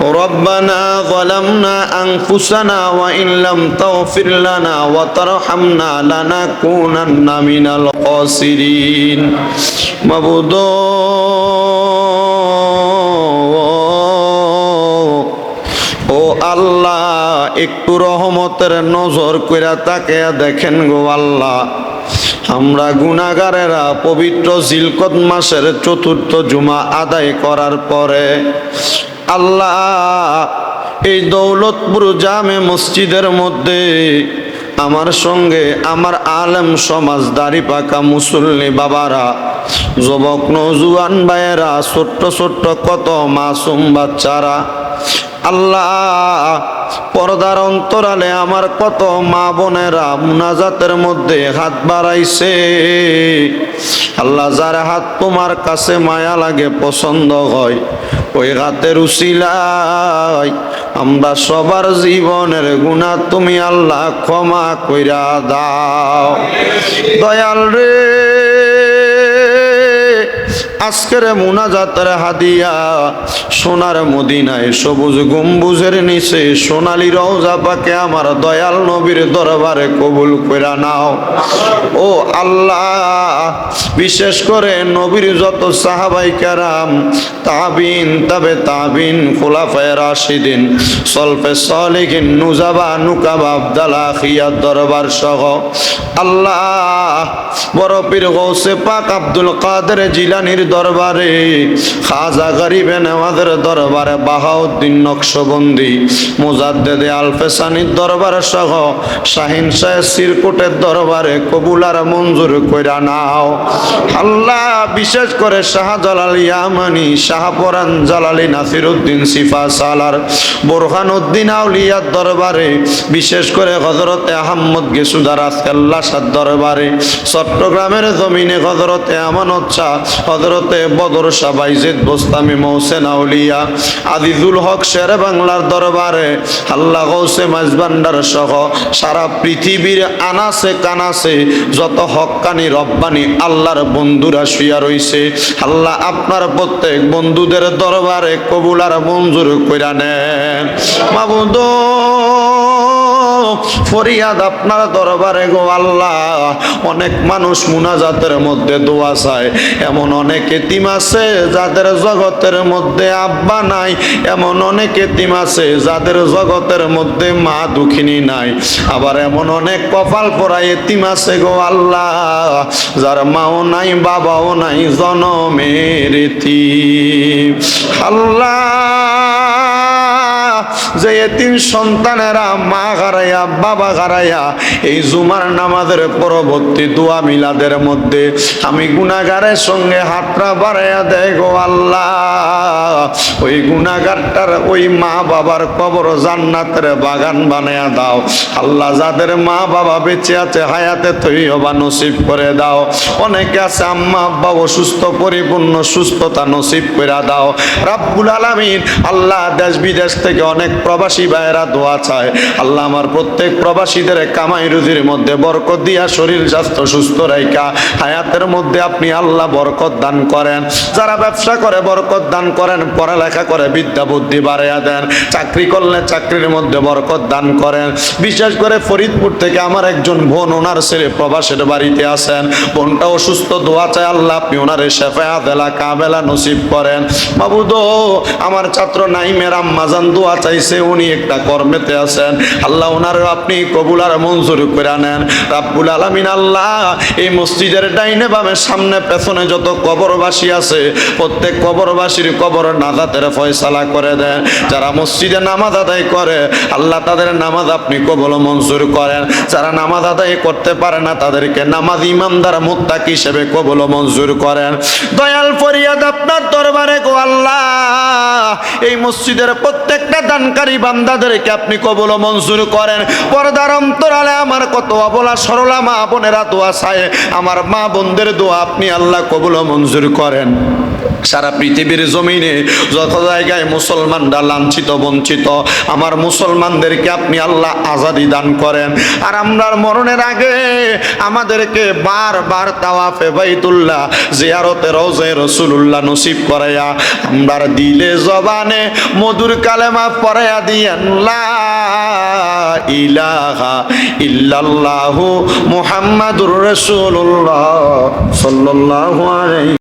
ربنا ظلمنا أنفسنا وإن لم تغفر لنا وترحمنا لنكونن من الخاسرين مبدو ও আল্লাহ একটু রহমতের নজর কইরা তাকে দেখেন গো আল্লাহ আমরা গুনাগারেরা পবিত্র জিলকত মাসের চতুর্থ জুমা আদায় করার পরে আল্লাহ, এই দৌলতপুর জামে মসজিদের মধ্যে আমার সঙ্গে আমার আলেম সমাজ দাড়ি পাকা মুসল্লি বাবারা, যুবক নজুয়ান ভাইয়েরা, ছোট্ট ছোট্ট কত মাসুম বাচ্চারা, আল্লাহ পর্দার অন্তরালে আমার কত মা বোনেরা মুনাজাতের মধ্যে হাত বাড়াইছে। আল্লাহ যার হাত তোমার কাছে মায়া লাগে, পছন্দ হয়, ওই হাতের উশিলাই আমরা সবার জীবনের গুণা তুমি আল্লাহ ক্ষমা কইরা দাও। দয়াল রে, আজকের মুনাজাতের হাদিয়া সোনার মদিনায় সবুজ গম্বুজের নিচে সোনালি রওজা পাকে আমার দয়াল নবীর দরবারে কবুল কইরা নাও। ও আল্লাহ, বিশেষ করে নবীর যত সাহাবাই কারাম, তাবিন, তবে তাবিন, খোলাফায় রাশিদিন, সলফে সলিগিন নুজাবা, নুকাবা, আবদালা খিয়ার দরবার সহ। আল্লাহ, বড় পীর গৌসে পাক আব্দুল কাদের জিলানির দরবারে খাজা গরিবে নেওয়াদের দরবারে বাহাউদ্দিন নকশবন্দি, মুজাদ্দেদে আলফেসানির দরবার সহ শাহিন শাহ সিরকুটের দরবারে কবুলার মঞ্জুর কইরা নাও। আল্লাহ, বিশেষ করে শাহজালাল ইয়ামানি, শাহপরান জালালি নাসিরউদ্দিন সিফা সালার বোরহান উদ্দিন আউলিয়ার দরবারে, বিশেষ করে হজরতে আহম্মদ গেসুদার আজকাল্লা সাদ দরবারে, চট্টগ্রামের জমিনে হজরতে আমানত শাহ হজরতে বদর শাহ বাইজেদ বোস্তামি মৌসেন আউলিয়া আজিজুল হক শের বাংলার দরবারে আল্লাহ গৌসে মাজবান্ডার সহ সারা পৃথিবীর আনাসে কানাসে যত হকানি রব্বানি আল্লাহর বন্ধুরা শুয়া রইছে, আল্লাহ আপনার প্রত্যেক বন্ধুদের দরবারে কবুলার মঞ্জুর কইরা নেন। মাবুদ ফরিয়াদ আপনার দরবারে গো আল্লাহ। অনেক মানুষ মুনাজাতের মধ্যে দোয়া চায়। এমন অনেক এতিম আছে যাদের জগতের মধ্যে আব্বা নাই। এমন অনেক এতিম আছে যাদের জগতের মধ্যে মা দুঃখিনী নাই। আবার এমন অনেক কপাল পরা এতিম আছে গো আল্লাহ, যার মাও নাই, বাবাও নাই, জনমের আল্লাহ যে এতিম সন্তানেরা মা হারাইয়া বাবা হারাইয়া এই জুমার নামাজের পরবর্তী দোয়া মিলাদের মধ্যে, আমি গুনাগারের সঙ্গে হাতটা বাড়াইয়া দেয় গো আল্লাহ। ওই গুনাগারটার ওই মা বাবার কবর জান্নাতের বাগান বানায়া দাও। আল্লাহ যাদের মা বাবা বেঁচে আছে, হায়াতে তৈ হবা নসিব করে দাও। অনেকে আছে, আম্মা, আব্বা, অসুস্থ, পরিপূর্ণ, সুস্থতা নসিব করে দাও। রাব্বুল আলামিন আল্লাহ দেশ বিদেশ থেকে অনেক প্রবাসী ভাইয়েরা দোয়া চায়। আল্লাহ আমার প্রত্যেক প্রবাসীদের কামাই রুজির মধ্যে বরকত দিয়া শরীর স্বাস্থ্য সুস্থ রাইকা হায়াতের মধ্যে আপনি আল্লাহ বরকত দান করেন। যারা ব্যবসা করে বরকত দান করেন, পড়ালেখা করে বিদ্যা বুদ্ধি বাড়াইয়া দেন। চাকরি করলে চাকরির মধ্যে বরকত দান করেন। বিশেষ করে ফরিদপুর থেকে আমার একজন বোন, ওনার ছেলে প্রবাসের বাড়িতে আসেন বোনটা অসুস্থ, দোয়া চায় আল্লাহ আপনি ওনারে শেফায়া দেলা কাবেলা নসিব করেন। বাবুদ আমার ছাত্র নাইমের আম্মাজান দোয়া চাইছে। উনি একটা কর্মেতে আছেন, আল্লাহ ওনার আপনি কবুল আর মঞ্জুর করে নেন রাব্বুল আলামিন আল্লাহ এই মসজিদের ডাইনে বামে সামনে পেছনে যত কবরবাসী আছে, প্রত্যেক কবরবাসীর কবর নাজাতের ফয়সালা করে দেন। যারা মসজিদে নামাজ আদায় করে, আল্লাহ তাদের নামাজ আপনি কবল মঞ্জুর করেন। যারা নামাজ আদায় করতে পারে না, তাদেরকে নামাজ ইমানদার মুত্তাক হিসেবে কবল মঞ্জুর করেন। দয়াল ফরিয়াদ আপনার দরবারে গো আল্লাহ, এই মসজিদের প্রত্যেকটা দানকারী বান্দাদেরকে আপনি কবল মঞ্জুর করেন। পর্দার অন্তরালে আমার কত অবলা সরলা মা বোনেরা দোয়া চায়। আমার মা বোনদের দোয়া আপনি আল্লাহ কবল মঞ্জুর করেন। সারা পৃথিবীর জমিনে যত জায়গায় মুসলমানরা লাঞ্ছিত, বঞ্চিত, আমার মুসলমানদেরকে আপনি আল্লাহ আজাদি দান করেন। আর আমরার মরণের আগে আমাদেরকে বারবার তাওয়াফে বাইতুল্লাহ জিয়ারতে রোজে রসুল্লাহ নসিব করাইয়া আমরার দিলে জবানে মধুর কালেমা পড়াইয়া দিয়েন ইলাহা ইল্লাল্লাহু মুহাম্মাদুর রাসূলুল্লাহ সাল্লাল্লাহু আলাইহি